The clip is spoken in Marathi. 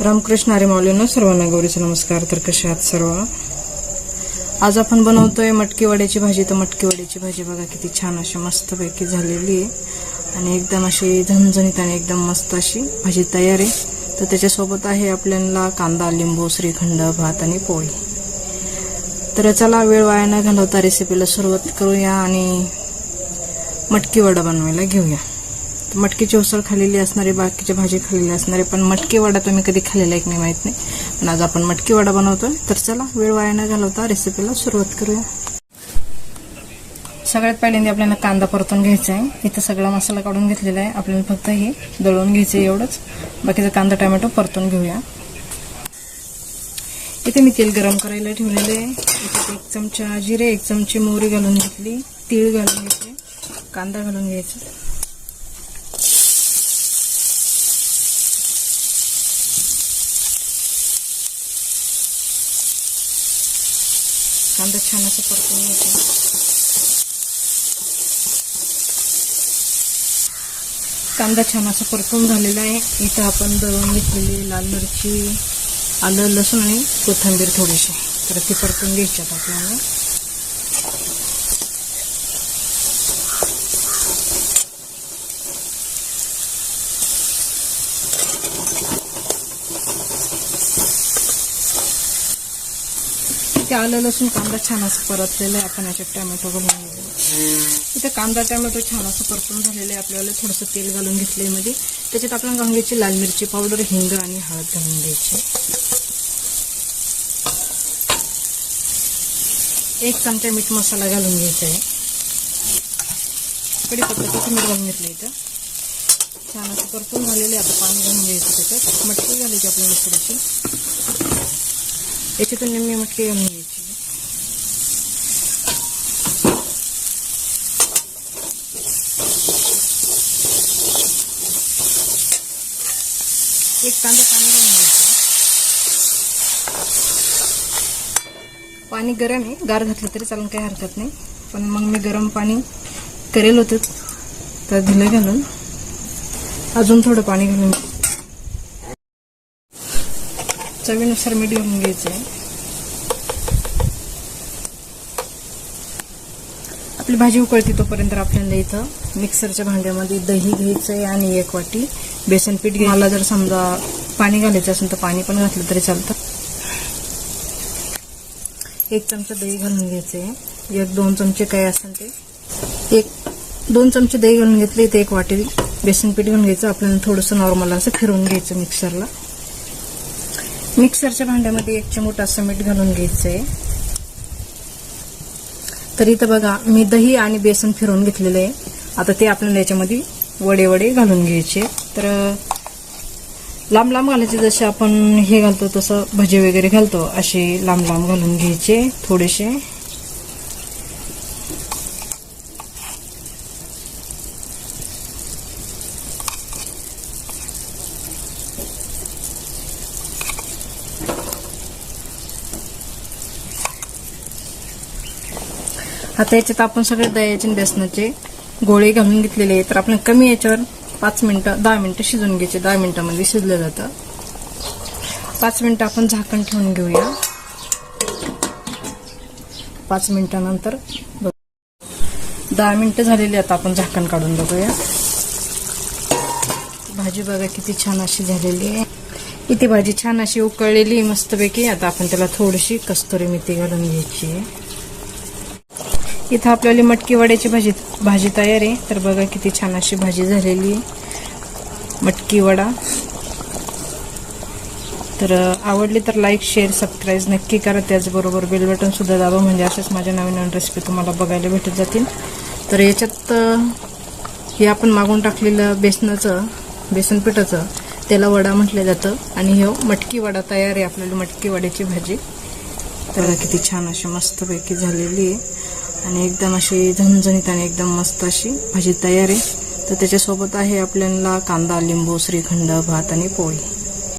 रामकृष्ण आरे माऊलीनं सर्वांना गौरीचा नमस्कार. तर कसे आहात सर्व? आज आपण बनवतोय मटकी वड्याची भाजी. तर मटकी वड्याची भाजी बघा किती छान अशी मस्तपैकी झालेली आहे. आणि एकदम अशी झणझणीत आणि एकदम मस्त अशी भाजी तयार आहे. तर त्याच्यासोबत आहे आपल्याला कांदा लिंबू श्रीखंड भात आणि पोळी. तर चला वेळ वाया न घालवता रेसिपीला सुरुवात करूया आणि मटकी वडा बनवायला घेऊया. मटकीची उसळ खाल्लेली असणारी बाकीची भाजी खाल्लेली असणारी पण मटकी वडा तुम्ही कधी खाल्लेला एक नाही माहीत नाही. पण आज आपण मटकी वडा बनवतोय. तर चला वेळ वाया न घालवता रेसिपीला सुरुवात करूया. सगळ्यात पहिल्यांदा आपल्याला कांदा परतून घ्यायचा आहे. इथं सगळा मसाला काढून घेतलेला आहे. आपल्याला फक्त हे दळून घ्यायचं आहे एवढंच. बाकीचा कांदा टोमॅटो परतून घेऊया. इथे मी तेल गरम करायला ठेवलेलं आहे. इथे एक चमचा जिरे एक चमची मोहरी घालून घेतली तीळ घालून घेतले कांदा घालून घ्यायचा. कांदा छान असं परतून घ्यायचा कांदा छान असा परतून झालेला आहे इथं आपण दळून घेतलेली लाल मिरची आलं लसूण आणि कोथिंबीर थोडीशी तर ती परतून घ्यायच्यात आपल्याला ते आलं लसूण कांदा छान असं परतलेलं आहे. आपण याच्यात टॅमॅटो घालून घेऊ इथे कांदा टॅमॅटो छान असं परतून झालेलं आहे. आपल्याला थोडंसं तेल घालून घेतलंयमध्ये. त्याच्यात आपण घालून घ्यायची लाल मिरची पावडर हिंग आणि हळद घालून घ्यायची. एक चमचा मीठ मसाला घालून घ्यायचा आहे. कढीपत्ता कोथिंबीर घालून घेतलं इथं. छान असं परतून झालेलं आहे. आता पाणी घालून घ्यायचं त्याच्यात. मटकी घालायची आपल्याला थोडीशी. याच्यातून निम्मी मटकी घालून घ्यायची. एक कांदा पाणी घालून घ्यायचं पाणी गरम आहे. गार घातलं तरी चालून काही हरकत नाही. पण मग मी गरम पाणी करेल होतं. तर दिलं घालून. अजून थोडं पाणी घालून. चवीनुसार मीठ घालून घ्यायचं. आहे आपली भाजी उकळती तोपर्यंत आपल्याला इथं. मिक्सरच्या भांड्यामध्ये दही घ्यायचं आहे आणि एक वाटी बेसन पीठ घ्यायचं. मला जर समजा पाणी घालायचं असेल तर पाणी पण घातलं तरी चालतं. एक चमचा दही घालून घ्यायचं आहे एक दोन चमचे काय असेल ते. एक दोन चमचे दही घालून घेतले इथे एक वाटी बेसन पीठ घेऊन घ्यायचं. आपल्याला थोडंसं नॉर्मल असं फिरवून घ्यायचं मिक्सरला. मिक्सरच्या भांड्यामध्ये एक चिमूट असं मीठ घालून घ्यायचं आहे तर इथं बघा मी दही आणि बेसन फिरवून घेतलेलं आहे आता ते आपल्याला याच्यामध्ये वडे वडे घालून घ्यायचे. तर लांब लांब घालायचे जसे आपण हे घालतो तसं भजे वगैरे घालतो असे लांब लांब घालून घ्यायचे थोडेसे. आता याच्यात आपण सगळे दह्याचे बेसनाचे गोळे घालून घेतलेले आहे तर आपण कमी याच्यावर पाच मिनिटं दहा मिनिटं शिजून घ्यायचे. दहा मिनटामध्ये शिजलं जातं. पाच मिनिटं आपण झाकण ठेवून घेऊया. पाच मिनिटानंतर दहा मिनिटं झालेली आता आपण झाकण काढून बघूया. भाजी बघा किती छान अशी झालेली आहे. इथे भाजी छान अशी उकळलेली मस्तपैकी. आता आपण त्याला थोडीशी कस्तुरी मेथी घालून घ्यायची आहे. इथं आपल्याला मटकी वड्याची भाजी भाजी तयार आहे. तर बघा किती छान अशी भाजी झालेली आहे. मटकी वडा. तर आवडली तर लाईक शेअर सबस्क्राईब नक्की करा. त्याचबरोबर बेल बटनसुद्धा दाबा. म्हणजे अशाच माझ्या नवीन नवीन रेसिपी तुम्हाला बघायला भेटत जातील. तर याच्यात हे आपण मागून टाकलेलं बेसनाचं बेसन पिठाचं त्याला वडा म्हटलं जातं. आणि हे मटकी वडा तयार आहे आपल्याला मटकी वड्याची भाजी. तर किती छान अशी मस्तपैकी झालेली आहे. आणि एकदम अशी झणझणीत आणि एकदम मस्त अशी भाजी तयार आहे. तर त्याच्यासोबत आहे आपल्याला कांदा लिंबू श्रीखंड भात आणि पोळी.